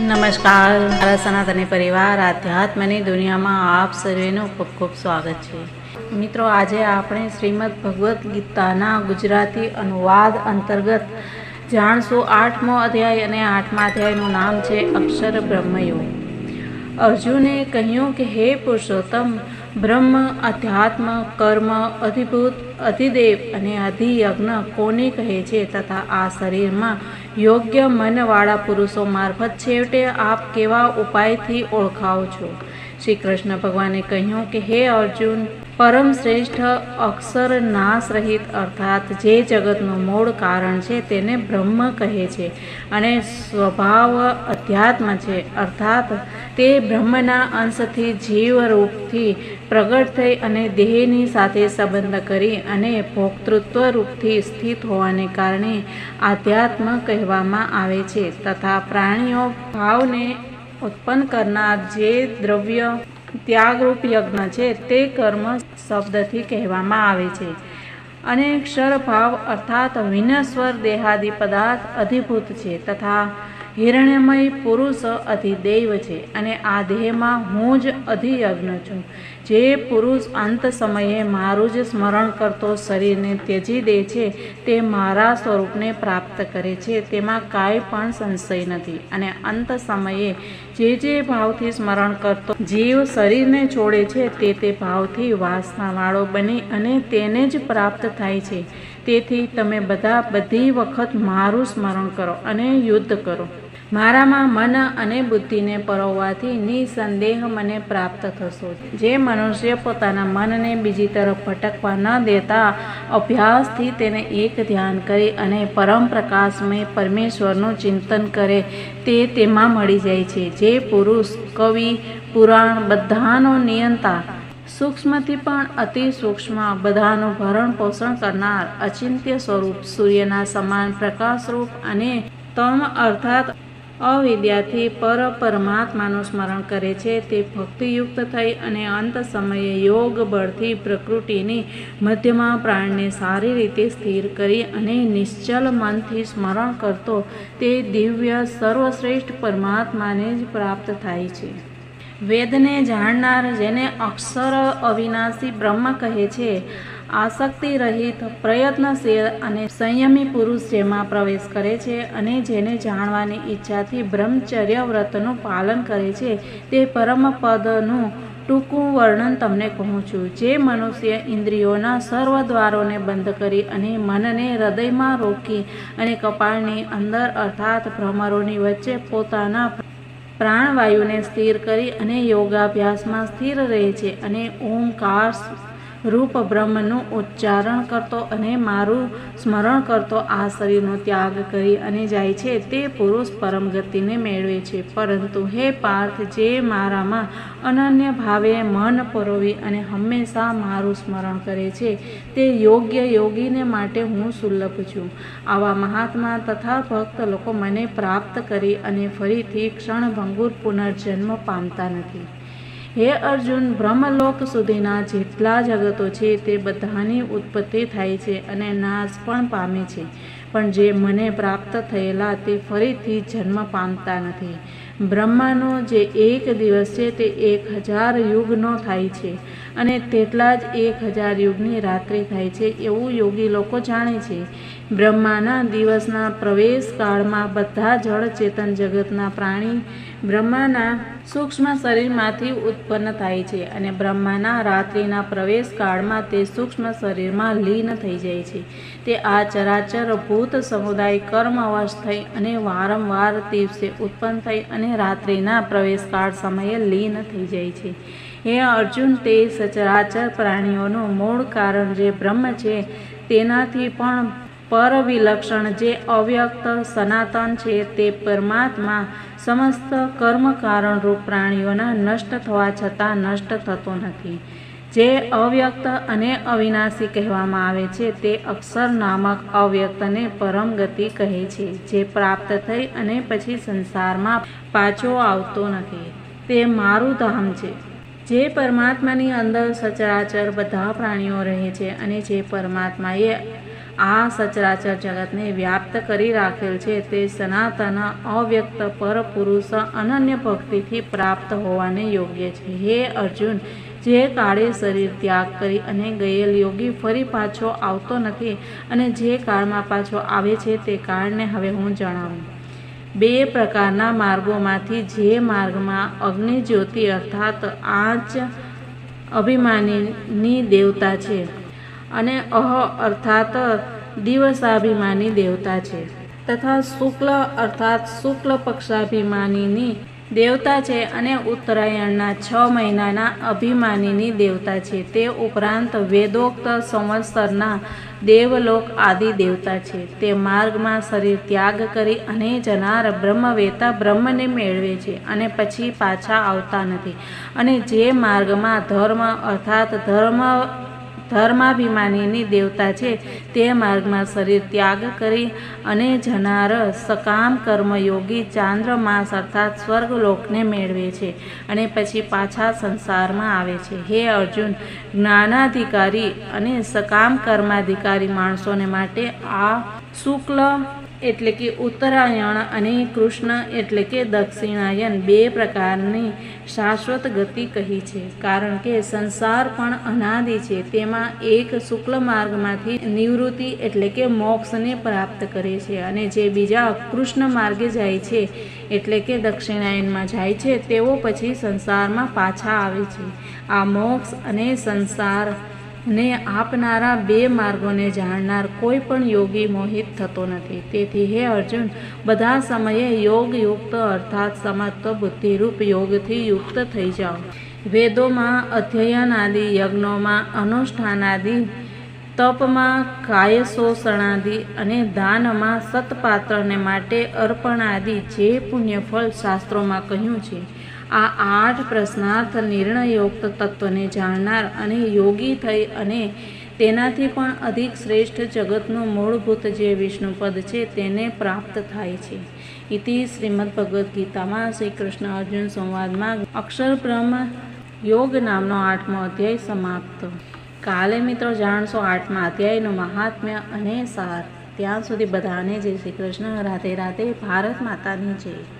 નમસ્કાર. મારા સનાતની પરિવાર, આધ્યાત્મની દુનિયામાં આપ સર્વેનું ખૂબ ખૂબ સ્વાગત છે. મિત્રો, આજે આપણે શ્રીમદ ભગવદ્ ગીતાના ગુજરાતી અનુવાદ અંતર્ગત જાણશું આઠમો અધ્યાય અને આઠમા અધ્યાયનું નામ છે અક્ષર બ્રહ્મયોગ અર્જુને કહ્યું કે, હે પુરુષોત્તમ બ્રહ્મ, અધ્યાત્મ, કર્મ, અધિભૂત, અધિદેવ અને અધિયજ્ઞ કોને કહે છે તથા આ શરીરમાં યોગ્ય મનવાળા પુરુષો મારફત છેવટે આપ કેવા ઉપાયથી ઓળખાવો છો? શ્રી કૃષ્ણ ભગવાને કહ્યું કે, હે અર્જુન પરમ શ્રેષ્ઠ અક્ષર નાશ રહિત અર્થાત જે જગતનું મૂળ કારણ છે તેને બ્રહ્મ કહે છે અને સ્વભાવ અધ્યાત્મ છે. અર્થાત તે બ્રહ્મના અંશથી જીવરૂપથી પ્રગટ થઈ અને દેહની સાથે સંબંધ કરી અને ભોક્તૃત્વ રૂપથી સ્થિત હોવાને કારણે આધ્યાત્મ કહેવામાં આવે છે તથા પ્રાણીઓ ભાવને ઉત્પન્ન કરનાર જે દ્રવ્ય ત્યાગરૂપ યજ્ઞ છે તે કર્મ શબ્દથી કહેવામાં આવે છે. અને ક્ષરભાવ અર્થાત વિનસ્વર દેહાદિ પદાર્થ અધિભૂત છે તથા હિરણ્યમય પુરુષ અધિદેવ છે અને આ દેહમાં હું જ અધિયજ્ઞ છું. જે પુરુષ અંત સમયે મારું જ સ્મરણ કરતો શરીરને ત્યજી દે છે તે મારા સ્વરૂપને પ્રાપ્ત કરે છે તેમાં કાંઈ પણ સંશય નથી. અને અંત સમયે જે જે ભાવથી સ્મરણ કરતો, જીવ શરીરને છોડે છે, તે તે ભાવથી વાસનાવાળો બની અને તેને જ પ્રાપ્ત થાય છે. તેથી તમે બધા બધી વખત મારું સ્મરણ કરો અને યુદ્ધ કરો. મારામાં મન અને બુદ્ધિને પરોવવાથી નિસંદેહ મને પ્રાપ્ત થશો. જે મનુષ્ય પોતાના મનને બીજી તરફ ભટકવા ન દેતા, અભ્યાસથી તેને એક ધ્યાન કરી અને પરમ પ્રકાશમય પરમેશ્વરનું ચિંતન કરે, તે તેમાં મળી જાય છે. જે પુરુષ, કવિ, પુરાણ બધાનો નિયંતા, સૂક્ષ્મથી પણ અતિ સૂક્ષ્મ, બધાનું ભરણ પોષણ કરનાર અચિંત્ય સ્વરૂપ સૂર્યના સમાન પ્રકાશરૂપ અને તમ અર્થાત અવિદ્યાથી પર પરમાત્માનું સ્મરણ કરે છે. તે ભક્તિયુક્ત થઈ અને અંત સમયે યોગ બળથી પ્રકૃતિની મધ્યમાં પ્રાણને સારી રીતે સ્થિર કરી અને નિશ્ચલ મનથી સ્મરણ કરતો તે દિવ્ય, સર્વશ્રેષ્ઠ પરમાત્માને જ પ્રાપ્ત થાય છે. વેદને જાણનાર જેને અક્ષર અવિનાશી બ્રહ્મ કહે છે આસક્તિ રહિત પ્રયત્નશીલ અને સંયમી પુરુષ જેમાં પ્રવેશ કરે છે અને જેને જાણવાની ઈચ્છાથી બ્રહ્મચર્ય વ્રતનું પાલન કરે છે, તે પરમ પદનું ટૂંકું વર્ણન તમને કહું છું. જે મનુષ્ય ઇન્દ્રિયોના સર્વ દ્વારોને બંધ કરી અને મનને હૃદયમાં રોકી અને કપાળની અંદર, અર્થાત ભ્રમરોની વચ્ચે પોતાના પ્રાણવાયુને સ્થિર કરી અને યોગાભ્યાસમાં સ્થિર રહે છે અને ઓમકાર રૂપ બ્રહ્મનું ઉચ્ચારણ કરતો અને મારું સ્મરણ કરતો આ શરીરનો ત્યાગ કરી અને જાય છે. તે પુરુષ પરમ ગતિને મેળવે છે. પરંતુ હે પાર્થ, જે મારામાં અનન્ય ભાવે મન પરોવી અને હંમેશા મારું સ્મરણ કરે છે, તે યોગ્ય યોગીને માટે હું સુલભ છું. આવા મહાત્મા તથા ભક્ત લોકો મને પ્રાપ્ત કરી અને ફરીથી ક્ષણભંગુર પુનર્જન્મ પામતા નથી. હે અર્જુન, બ્રહ્મલોક સુધીના જેટલા જગતો છે તે બધાની ઉત્પત્તિ થાય છે અને નાશ પણ પામે છે. પણ જે મને પ્રાપ્ત થયેલા તે ફરીથી જન્મ પામતા નથી. બ્રહ્માનો જે એક દિવસ છે તે એક હજાર યુગનો થાય છે અને તેટલા જ એક હજાર યુગની રાત્રિ થાય છે એવું યોગી લોકો જાણે છે. બ્રહ્માના દિવસના પ્રવેશ કાળમાં બધા જળ ચેતન જગતના પ્રાણી બ્રહ્માના સૂક્ષ્મ શરીરમાંથી ઉત્પન્ન થાય છે અને બ્રહ્માના રાત્રિના પ્રવેશ કાળમાં તે સૂક્ષ્મ શરીરમાં લીન થઈ જાય છે. તે આ ચરાચર ભૂત સમુદાય કર્મવશ થઈ અને વારંવાર દિવસે ઉત્પન્ન થઈ અને રાત્રિના પ્રવેશકાળ સમયે લીન થઈ જાય છે. હે અર્જુન, તે સચરાચર પ્રાણીઓનું મૂળ કારણ જે બ્રહ્મ છે, તેનાથી પણ પરવિલક્ષણ જે અવ્યક્ત સનાતન છે, તે પરમાત્મા સમસ્ત કર્મ કારણરૂપ પ્રાણીઓના નષ્ટ થવા છતાં નષ્ટ થતો નથી. જે અવ્યક્ત અને અવિનાશી કહેવામાં આવે છે, તે અક્ષર નામક અવ્યક્તને પરમ ગતિ કહે છે, જે પ્રાપ્ત થઈ અને પછી સંસારમાં પાછો આવતો નથી. તે મારું ધામ છે, જે પરમાત્માની અંદર સચરાચર બધા પ્રાણીઓ રહે છે અને જે પરમાત્માએ આ સચરાચર જગતને વ્યાપ્ત કરી રાખેલ છે, તે સનાતન, અવ્યક્ત પર પુરુષ અનન્ય ભક્તિથી પ્રાપ્ત હોવાને યોગ્ય છે. હે અર્જુન જે કાળે શરીર ત્યાગ કરી અને ગયેલ યોગી ફરી પાછો આવતો નથી અને જે કાળમાં પાછો આવે છે તે કાળને હવે હું જણાવું. બે પ્રકારના માર્ગોમાંથી જે માર્ગમાં અગ્નિ જ્યોતિ અર્થાત આંચ અભિમાનીની દેવતા છે અને અહ અર્થાત દિવસાભિમાની દેવતા છે તથા શુક્લ અર્થાત શુક્લ પક્ષાભિમાનીની દેવતા છે અને ઉત્તરાયણના છ મહિનાના અભિમાનીની દેવતા છે. તે ઉપરાંત વેદોક્ત સંવત્સરના દેવલોક આદિ દેવતા છે. તે માર્ગમાં શરીર ત્યાગ કરી અને જનાર બ્રહ્મવેતા બ્રહ્મને મેળવે છે અને પછી પાછા આવતા નથી. અને જે માર્ગમાં ધર્મ, અર્થાત ધર્મ ધર્માભિમાનીની દેવતા છે. તે માર્ગમાં શરીર ત્યાગ કરી અને જનાર સકામ કર્મયોગી ચાંદ્રમાસ અર્થાત સ્વર્ગલોકને મેળવે છે અને પછી પાછા સંસારમાં આવે છે. હે અર્જુન, જ્ઞાનાધિકારી અને સકામ કર્માધિકારી માણસોને માટે આ શુક્લ એટલે કે ઉત્તરાયણ અને કૃષ્ણ એટલે કે દક્ષિણાયન બે પ્રકારની શાશ્વત ગતિ કહી છે. કારણ કે સંસાર પણ અનાદિ છે. તેમાં એક શુક્લ માર્ગમાંથી નિવૃત્તિ એટલે કે મોક્ષને પ્રાપ્ત કરે છે અને જે બીજા કૃષ્ણ માર્ગે જાય છે એટલે કે દક્ષિણાયનમાં જાય છે, તેઓ પછી સંસારમાં પાછા આવે છે. આ મોક્ષ અને સંસાર ને આપનારા બે માર્ગોને જાણનાર કોઈ પણ યોગી મોહિત થતો નથી. તેથી હે અર્જુન, બધા સમયે યોગયુક્ત અર્થાત સમત્વ બુદ્ધિરૂપ યોગથી યુક્ત થઈ જાઓ. વેદોમાં અધ્યયન આદિ યજ્ઞોમાં, અનુષ્ઠાનાદિ, તપમાં, કાયશોષણાદિ અને દાનમાં સતપાત્રને માટે અર્પણાદિ જે પુણ્યફળ શાસ્ત્રોમાં કહ્યું છે. આ આઠ પ્રશ્નાર્થ નિર્ણયોક્ત તત્વને જાણનાર અને યોગી થઈ અને તેનાથી પણ અધિક શ્રેષ્ઠ જગતનું મૂળભૂત જે વિષ્ણુપદ છે તેને પ્રાપ્ત થાય છે. ઇતિ શ્રીમદ ભગવદ્ ગીતામાં શ્રી કૃષ્ણ અર્જુન સંવાદમાં અક્ષર બ્રહ્મ યોગ નામનો આઠમો અધ્યાય સમાપ્ત. કાલે મિત્રો જાણશો આઠમા અધ્યાયનું મહાત્મ્ય અને સાર. ત્યાં સુધી બધાને જય શ્રી કૃષ્ણ. રાધે રાધે. ભારત માતાની જય.